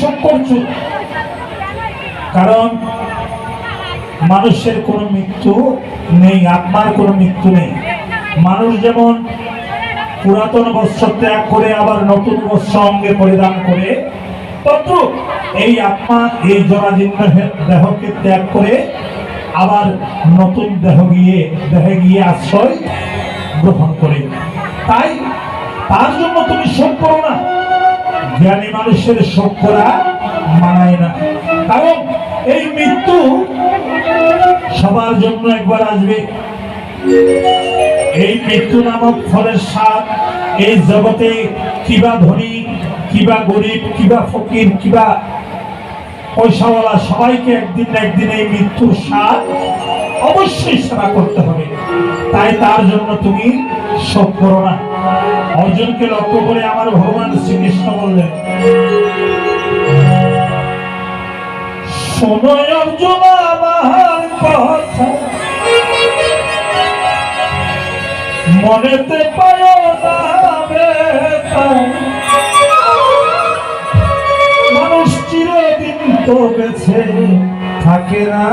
শোক করছ কারণ মানুষের কোনো মৃত্যু নেই, আত্মার কোনো মৃত্যু নেই। মানুষ যেমন পুরাতন বস্ত্র ত্যাগ করে আবার নতুন বস্ত্র অঙ্গে পরিধান করে তত এই আত্মা, এই জরাজীর্ণ দেহকে ত্যাগ করে আবার নতুন দেহ গিয়ে, দেহে গিয়ে আশ্রয় গ্রহণ করে। তাই তার জন্য তুমি শোক করো না। জ্ঞানী মানুষের শোক মানায় না। কারণ এই মৃত্যু সবার জন্য একবার আসবে। এই মৃত্যু নামক ফলের স্বাদ এই জগতে কিবা ধনী, কিবা গরিব, কিবা ফকির, কিবা পয়সাওয়ালা সবাইকে একদিন না একদিন এই মৃত্যুর স্বাদ অবশ্যই সেবা করতে হবে। তাই তার জন্য তুমি শোক করো না। অর্জুনকে লক্ষ্য করে আমার ভগবান শ্রীকৃষ্ণ বললেন, শোনো অর্জুন, আমার কথা। মনেতে পায় মানুষ চিরদিন তো বেছে থাকে না।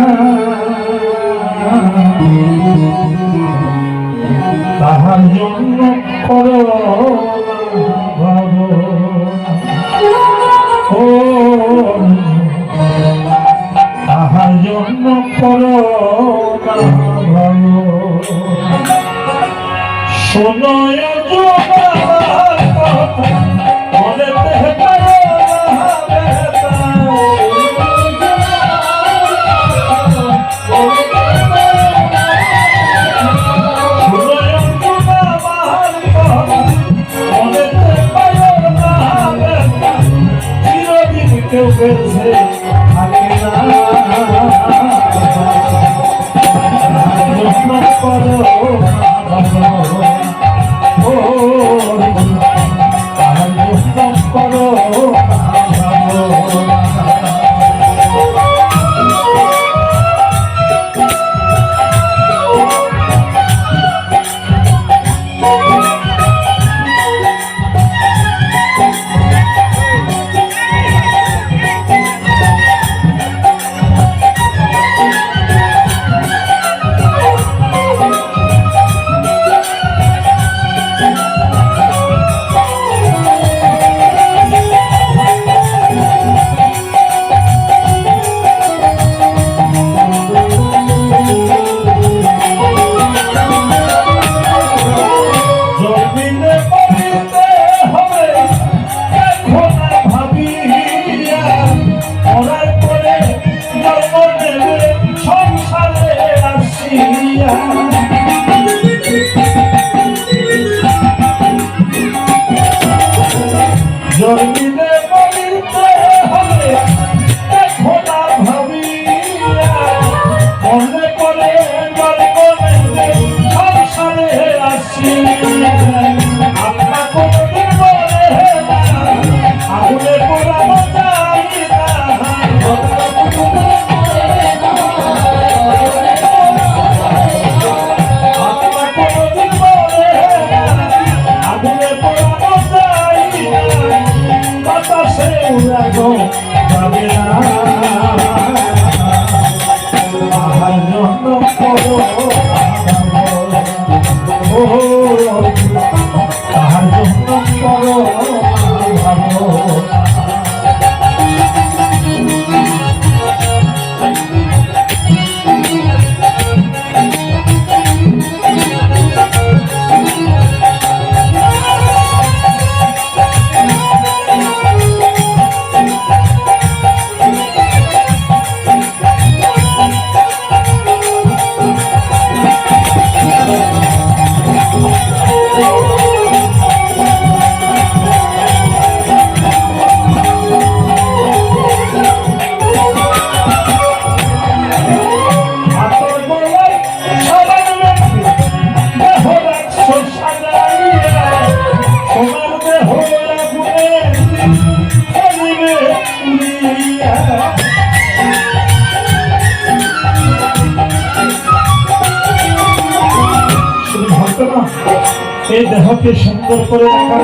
তাহার জন্য করো ও তাহার জন্য করো শোনো কথা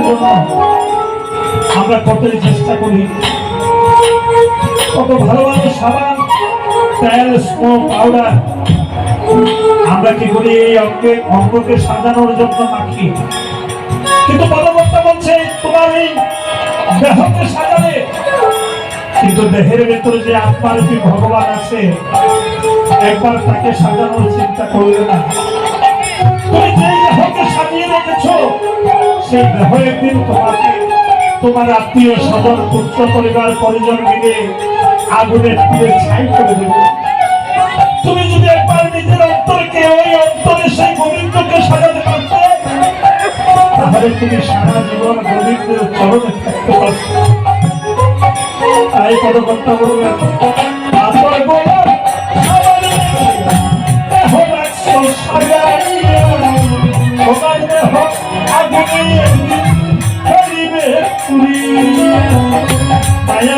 দেহকে সুন্দর করে রাখার জন্য আমরা কতই চেষ্টা করি। কত ভালো ভালো সাবান, তেল স্মোক পাউডার আমরা কি করি এই অঙ্গে, অঙ্গকে সাজানোর জন্য মাখি কিন্তু পদবর্তা বলছে, তোমার এই দেহকে সাজাবে কিন্তু দেহের ভেতরে যে আত্মারূপী ভগবান আছে, একবার তাকে সাজানোর চিন্তা করলে না। তুমি যে দেহকে সেই দেহ একদিন তোমাকে। তোমার আত্মীয় স্বজন পুত্র পরিবার পরিজন মিলে আগুনের তীরে ছাই করে দেবে। তুমি যদি একবার নিজের অন্তরকে ওই অন্তরে সেই গোবিন্দকে সাজাতে পারতে তাহলে তুমি সারা জীবন গোবিন্দের চরণে থাকতে পারতে তাই আমার দেহ রাখছো সাজাইয়া, তোমার দেহ আগুনে একদিন ধরিবে পুড়িয়া। মায়া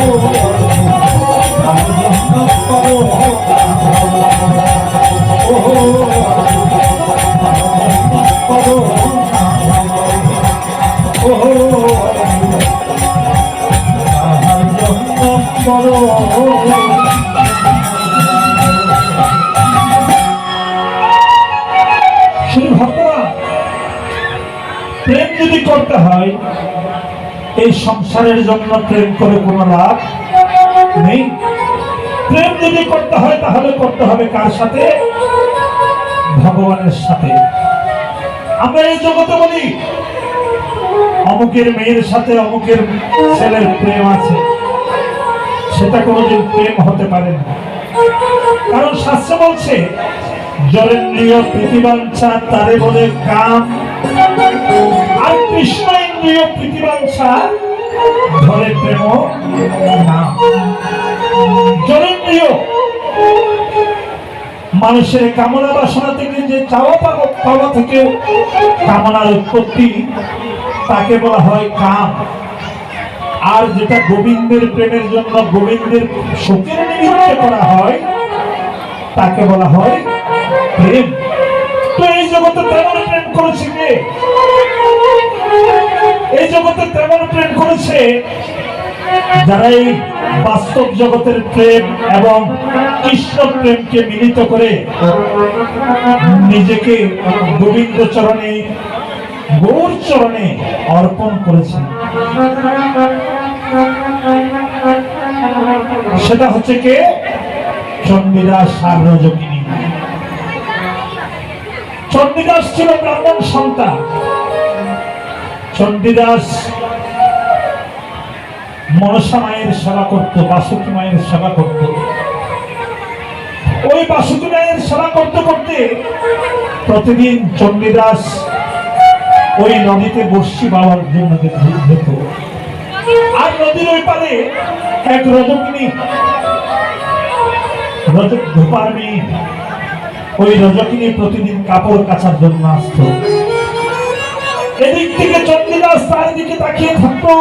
ও তাহার জন্য করো সংসারের জন্য প্রেম করে কোনো লাভ নেই। প্রেম যদি করতে হয়, তাহলে করতে হবে কার সাথে? ভগবানের সাথে। আমরা এই জগতে বলি, অমুকের মেয়ের সাথে অমুকের ছেলের প্রেম আছে। সেটা কোনোদিন প্রেম হতে পারে না। কারণ শাস্ত্র বলছে, জলেন্দ্রীয় প্রীতিবাঞ্ছা তারে বলে কাম। আর কৃষ্ণ ইন্দ্রিয় প্রীতিবাঞ্ছা ধরে প্রেম। নাম জলেন্দ্রীয় মানুষের কামনা বাসনা থেকে যে চাওয়া পাওয়া থেকে কামনার উৎপত্তি তাকে বলা হয় কাম। আর যেটা গোবিন্দের প্রেমের জন্য গোবিন্দের শোকের নিমিত্তে করা হয়, তাকে বলা হয় প্রেম। তো এই জগতে তেমন প্রেম করেছে কে? এই জগতে তেমন প্রেম করেছে যারা এই বাস্তব জগতের প্রেম এবং কৃষ্ণ প্রেমকে মিলিত করে নিজেকে গোবিন্দ চরণে গৌর চরণে অর্পণ করেছে। সেটা হচ্ছে কে? চন্ডিদাস সার্বজকিনী চন্ডিদাস ছিল ব্রাহ্মণ সন্তান। চন্ডিদাস মনসা মায়ের সেবা করত, বাসুকি মায়ের সেবা করত। ওই বাসুকি মায়ের সেবা করতে করতে প্রতিদিন চন্ডিদাস ওই নদীতে বর্ষি বাবার জন্য যেত আর নদীর ওই পারে এক রজকিনী, রজক ধোপার মেয়ে ওই রজকিনী প্রতিদিন কাপড় কাচার জন্য আসতো। এদিক থেকে চন্ডিদাস তার দিকে তাকিয়ে থাকতো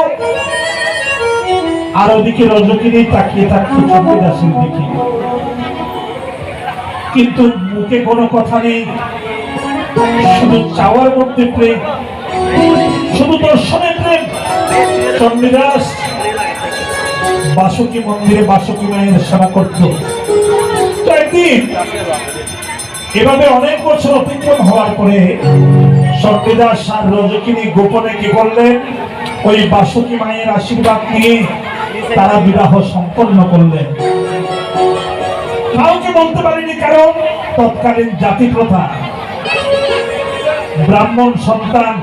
আর ওদিকে রজকিনী তাকিয়ে থাকতো চন্ডিদাসের দিকে। কিন্তু মুখে কোনো কথা নেই, শুধু চাওয়ার মধ্যে প্রেম, শুধু দর্শনের প্রেম। চন্ডিদাস বাসুকি মন্দিরে বাসুকি মায়ের সেবা করত। তো একদিন, এভাবে অনেক বছর অতিক্রম হওয়ার পরে সত্যদাস আর রজকিনী গোপনে কি করলেন ওই বাসুকি মায়ের আশীর্বাদ নিয়ে তারা বিবাহ সম্পন্ন করলেন। কাউকে বলতে পারিনি কারণ তৎকালীন জাতি প্রথা ব্রাহ্মণ সন্তান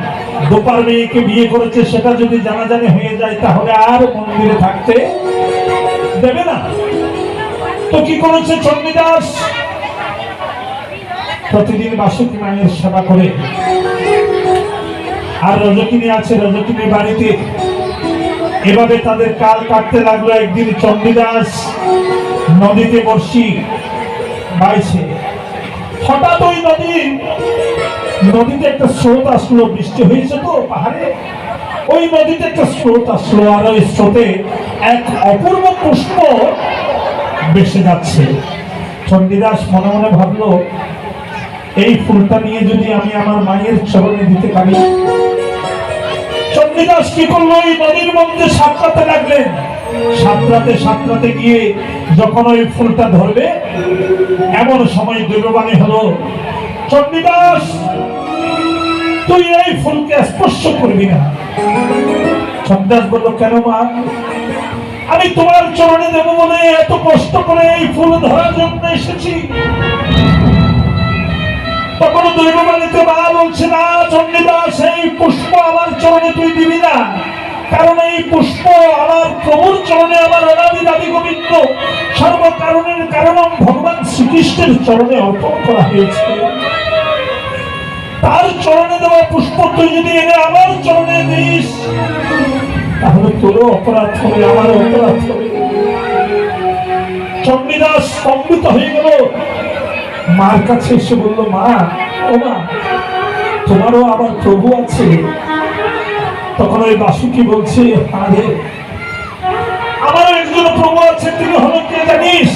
গোপার মেয়েকে বিয়ে করেছে, সেটা যদি জানাজানি হয়ে যায়, তাহলে আর মন্দিরে থাকতে দেবে না। তো কি করেছে চণ্ডীদাস? প্রতিদিন বাসুকি মায়ের সেবা করে আর রজকিনী আছে রজকিনী বাড়িতে। এভাবে তাদের কাল কাটতে লাগল একদিন চণ্ডীদাস নদীতে বর্ষি বাইছে। হঠাৎ ওই নদী, নদীতে একটা স্রোত আসলো, বৃষ্টি হয়েছে তো পাহাড়ে। ওই নদীতে একটা স্রোত আসলো আর ওই স্রোতে এক অপূর্ব পুষ্প বেসে যাচ্ছে। চণ্ডীদাস মনে মনে ভাবলো, এই ফুলটা নিয়ে যদি আমি আমার মায়ের চরণে দিতে পারি চণ্ডীদাস কি করল ওই নদীর মধ্যে সাঁতরাতে লাগলেন। সাঁতরাতে সাঁতরাতে গিয়ে যখন ওই ফুলটা ধরবে, এমন সময় দৈববাণী হলো, চণ্ডীদাস, তুই এই ফুলকে স্পর্শ করবি না। চণ্ডীদাস বলল, কেন মা? আমি তোমার চরণে দেবো বলে এত কষ্ট করে এই ফুল ধরার জন্য এসেছি। তখন দৈববাণীতে মা বলছে না চণ্ডীদাস সেই পুষ্প আমার চরণে তুই দিবি না। কারণ এই পুষ্প আমার প্রভুর চরণে আমার অনাদি দাদি গোবিন্দ। সর্বকারণের কারণ ভগবান শ্রীকৃষ্ণের চরণে অর্পণ করা হয়েছে। তার চরণে দেওয়া পুষ্প তুই যদি এনে আমার চরণে দিস, তাহলে তোরও অপরাধ হবে আমার অপরাধ হবে। চণ্ডীদাস স্তম্ভিত হয়ে গেল। মার কাছে এসে বলল, মা, ও মা, তোমারও আবার প্রভু আছে? তখন ওই বাসুকি বলছে, আরে, আমারও একজন প্রভু আছে, তিনি হলো কে জানিস?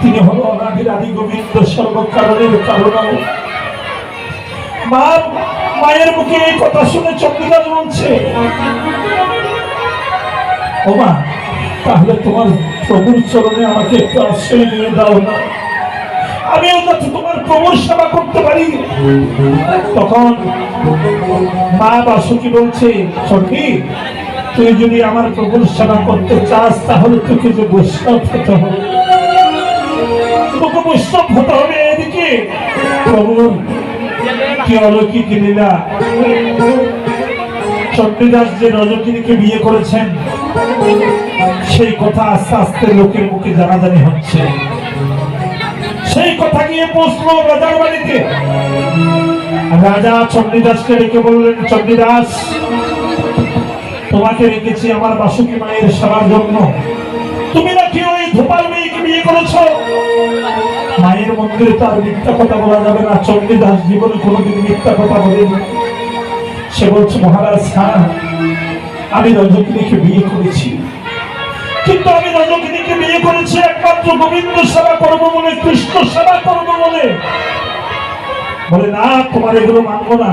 তিনি হলো অনাদির আদি গোবিন্দ সর্বকারণের কারণ মা, মায়ের মুখে এই কথা শুনে চন্দ্রদাস বলছে ও মা, তাহলে তোমার প্রভুর চরণে আমাকে একটু আশ্রয় নিয়ে দাও না। আমিও যাতে তোমার প্রভুর সেবা করতে পারি। তখন মা বাসুকি বলছে, সখী, তুই যদি আমার প্রভুর সেবা করতে চাস, তাহলে তোকে যে বৈষ্ণব হতে হবে। তোকে বৈষ্ণব হতে হবে এদিকে। প্রভুর কি অলৌকিক লীলা। চণ্ডীদাস যে রজকিনীকে বিয়ে করেছেন, সেই কথা আস্তে আস্তে লোকের মুখে জানাজানি হচ্ছে। সেই কথা গিয়ে পৌঁছলো রাজার বাড়িতে রাজা চণ্ডীদাসকে রেখে বললেন, চণ্ডীদাস, তোমাকে রেখেছি আমার বাসুকি মায়ের সেবার জন্য। তুমি নাকি ওই ধোপাল মেয়েকে বিয়ে করেছ? মায়ের মন্দিরে তার মিথ্যা কথা বলা যাবে না। চণ্ডীদাস জীবনে কোনোদিন মিথ্যা কথা বলেনি। সে বলছে, মহারাজ হ্যাঁ আমি রজকিনীকে বিয়ে করেছি। কিন্তু আমি রজকিনীকে বিয়ে করেছি একমাত্র গোবিন্দ সেবা করব বলে কৃষ্ণ সেবা করব বলে বলে না, তোমার এগুলো মানবো না।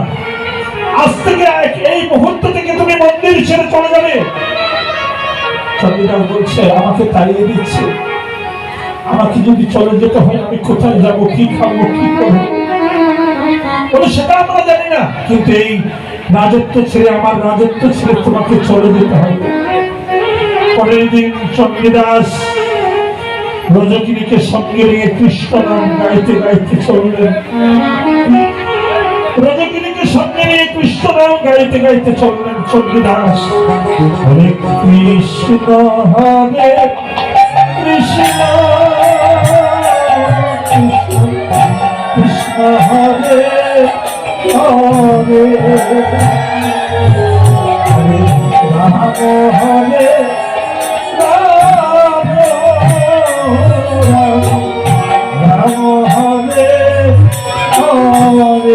আজ থেকে এই মুহূর্ত থেকে তুমি মন্দির ছেড়ে চলে যাবে। চন্দ্রদাস বলছে, আমাকে তাড়িয়ে দিচ্ছে। আমাকে যদি চলে যেতে হয়, আমি কোথায় যাব, কি খাব, কি করব? সেটা আমরা জানি না। কিন্তু এই রাজত্ব ছেড়ে, আমার রাজত্ব ছেড়ে তোমাকে চলে যেতে হবে। পরের দিন চন্দ্রদাস রজকিনীকে সঙ্গে নিয়ে কৃষ্ণ নাম গাইতে গাইতে চললেন। রজকিনীকে সঙ্গে নিয়ে কৃষ্ণ নাম গাইতে গাইতে চললেন চন্দ্রদাস হরে কৃষ্ণ হরে কৃষ্ণ কৃষ্ণ হরে হরে। হরে রাম, হরে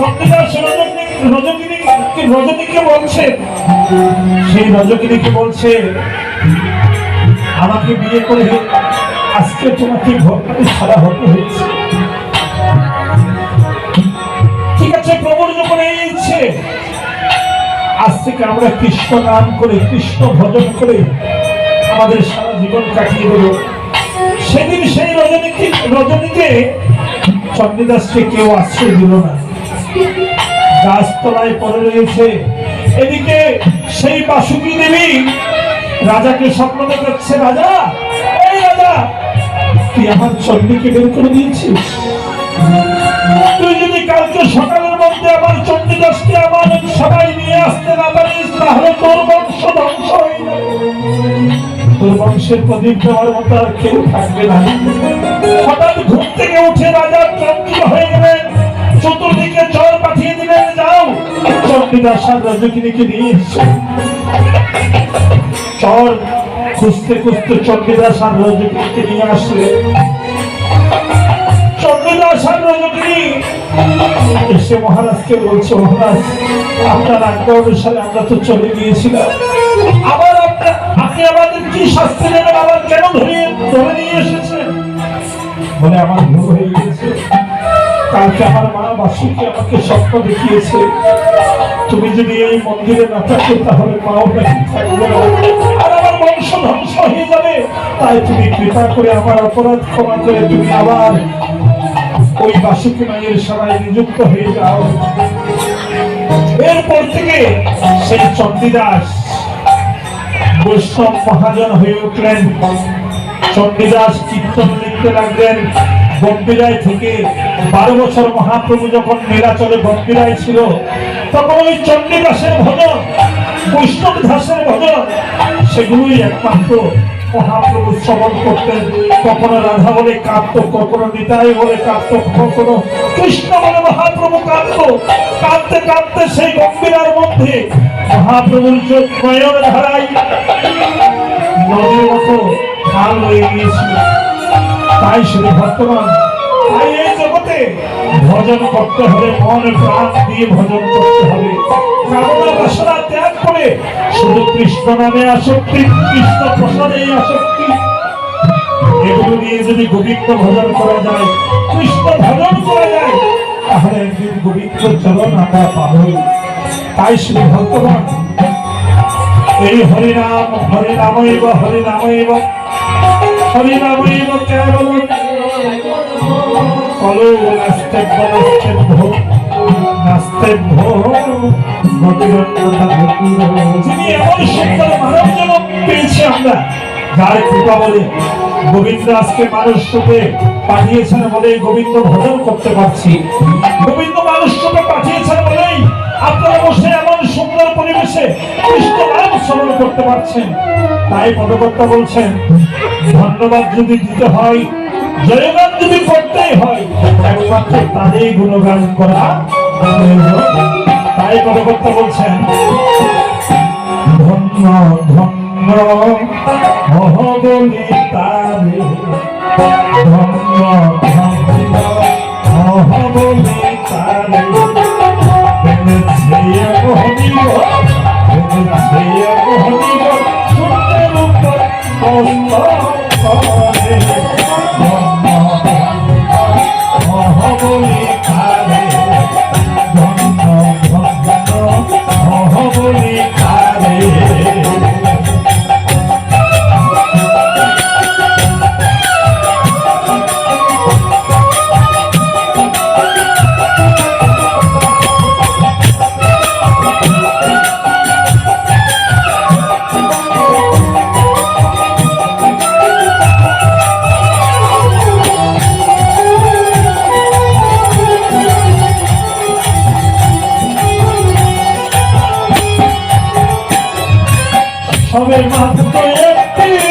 সত্যিকার সে রজনী রজনী রজনীকে বলছে, সেই রজনীকে বলছে, আমাকে বিয়ে করে আজকে তোমাকে ঘরটাকে ছাড়া হতে হয়েছে। ঠিক আছে প্রভুর যখন এই ইচ্ছে আজ থেকে আমরা কৃষ্ণ নাম করে, কৃষ্ণ ভজন করে আমাদের সারা জীবন কাটিয়ে দেব। সেদিন সেই রজনীকে রজনীকে চন্ডীদাসকে কেউ আশ্রয় দিল না। গাছতলায় পড়ে রয়েছে। এদিকে সেই বাসুকি দেবী রাজাকে স্বপ্ন দেখাচ্ছে রাজা, এই রাজা, তুই আমার চণ্ডীকে বের করে দিয়েছিস। তুই যদি কালকে সকালের মধ্যে আমার চণ্ডীদাসকে আমার সবাই নিয়ে আসতে না পারিস, তাহলে তোর বংশ ধ্বংস তোর বংশের প্রদীপ দেওয়ার মতো আর কেউ থাকবে না। হঠাৎ ঘুম থেকে উঠে রাজা আর রজকিনীকে নিয়ে চর খুঁজতে খুঁজতে আর রজকিনীকে নিয়ে চণ্ডীদাস আর এসে মহারাজকে বলছে, মহারাজ, আপনার আজ্ঞা অনুসারে আমরা তো চলে গিয়েছিলাম। আবার আপনি আমাদের কি শাস্তি দেবেন? আবার কেন ধরে ধরে নিয়ে এসেছেন? বলে, আমার ভুল হয়ে গেছে কালকে আমার মা বাসুকে আমাকে স্বপ্ন দেখিয়েছে। তুমি যদি এই মন্দিরে না থাকো, তাহলে বংশ ধ্বংস হয়ে যাবে। তাই তুমি কৃপা করে আমার অপরাধ ক্ষমা করে তুমি আবার ওই বাসুকি মায়ের নিযুক্ত হয়ে যাও। এরপর থেকে সেই চণ্ডীদাস বৈষ্ণব মহাজন হয়ে উঠলেন। চণ্ডীদাস কীর্তন লিখতে লাগলেন। গম্ভীরায় থেকে বারো বছর মহাপ্রভু যখন নীলাচলে গম্ভীরায় ছিল, তখন ওই চণ্ডীদাসের ভজন, বৈষ্ণব দাসের ভজন, সেগুলোই একমাত্র মহাপ্রভু শ্রবণ করতেন। কখনো রাধা বলে কাঁদত, কখনো নিতাই বলে কাঁদত, কখনো কৃষ্ণ বলে মহাপ্রভু কাঁদত। কাঁদতে কাঁদতে সেই গম্ভীরার মধ্যে মহাপ্রভুর চোখ নয়ন ধারাই নদীর মতো খাল হয়ে গিয়েছিল। তাই শুধু বর্তমান, তাই এই ভজন করতে হবে, মন প্রাণ দিয়ে ভজন করতে হবে। কামনা বাসনা ত্যাগ করে শুধু কৃষ্ণ নামে আসক্তি, কৃষ্ণ প্রসাদে আসক্তি। এগুলো নিয়ে যদি ভজন করা যায়, কৃষ্ণ ভজন করা যায়, তাহলে একদিন গোবিন্দ চরণ আমরা পাবই। তাই শুধু ভগবান। এই হরিনাম, হরিনামৈব হরিনামৈব হরিনামৈব কেবল কলো নাস্তেভ্য নাস্তেভ্য নাস্তেভ্য যিনি এমন সুন্দর পেয়েছি আমরা, যার কৃপা বলে গোবিন্দ আজকে মানুষ রূপে পাঠিয়েছেন বলে গোবিন্দ ভজন করতে পারছি। গোবিন্দ মানুষ রূপে পাঠিয়েছেন বলেই আপনারা বসে এমন সুন্দর পরিবেশে কৃষ্ণ করতে পারছেন। তাই পদকর্তা বলছেন, ধন্যবাদ যদি দিতে হয় জয়গান যদি করতেই হয়, একমাত্র তাদের গুণগান করা তাই কর্মকর্তা বলছেন, ধন্য ধন্য মহবলি তারে। ধন্য ধন্য। সবে মাফ করে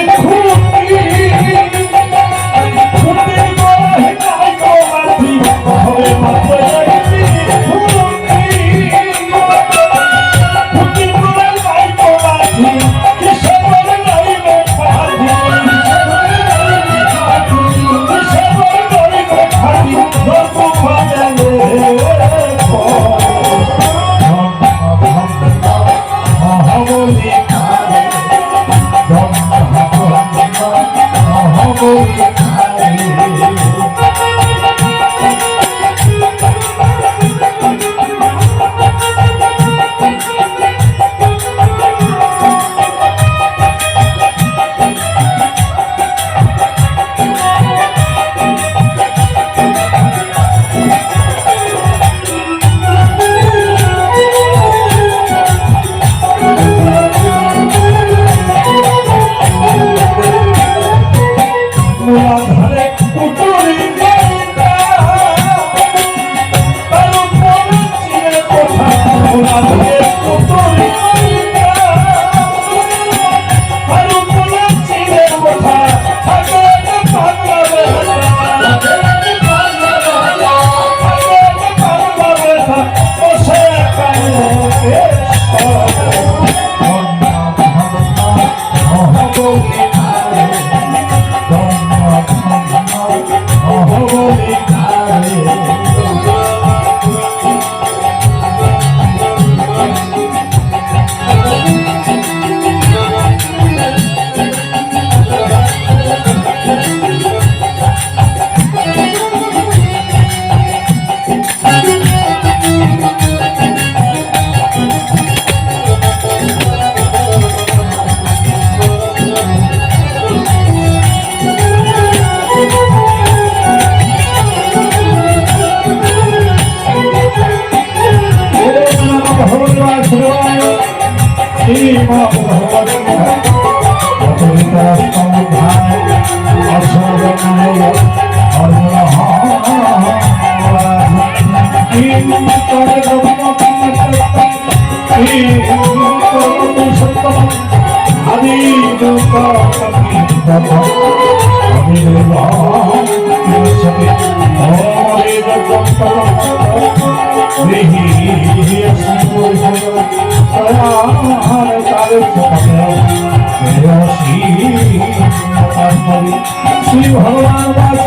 শ্রী ভগবান বাস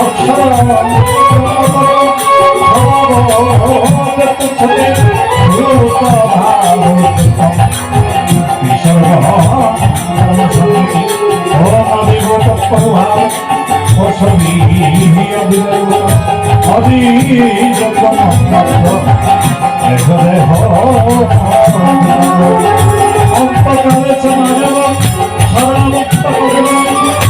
অক্ষর অন্তকালে সমাজব সর্বমুক্ত ভগবান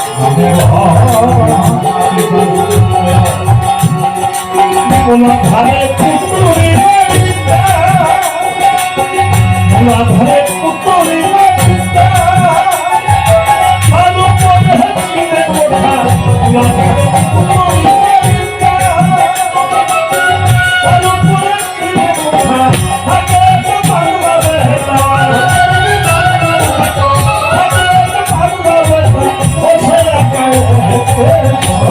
ঘরে পুতুরি ঘরে Oh,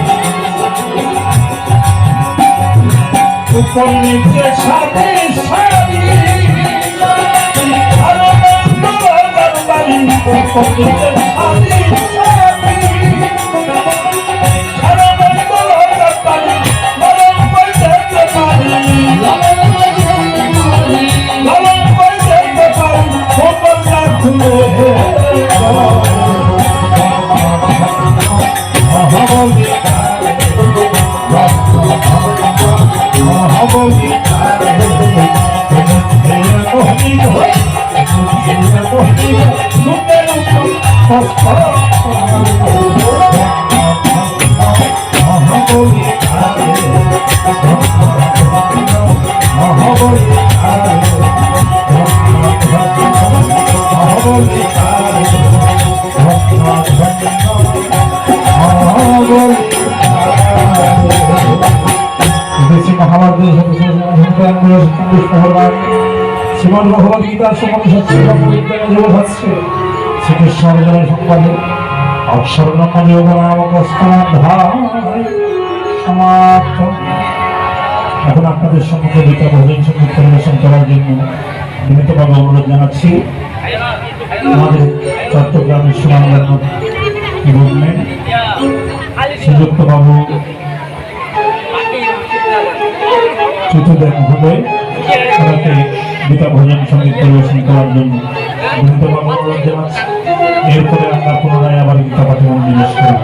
নিচে সাথে সারি শ্রীমদ ভগবদ গীতার সময় হচ্ছে? শ্রীকৃষ্ণ সম্পাদে অক্ষরণম যোগ নামক সমাপ্ত। এখন আপনাদের সম্মুখে গীতা ভোজন সংগীত পরিবেশন করার জন্য বিনীতভাবে অনুরোধ জানাচ্ছি। আমাদের চট্টগ্রামের সুনামগঞ্জ গভর্নমেন্ট, শ্রীযুক্ত বাবু চিত্রদেব মহোদয় গীতা ভজন সংগীত পরিবেশন করার জন্য অনুরোধ জানাচ্ছি এরপরে আমরা পুনরায় আবার গীতা পাঠে মনোনিবেশ করব।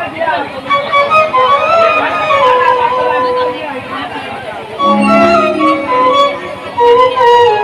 Thank you.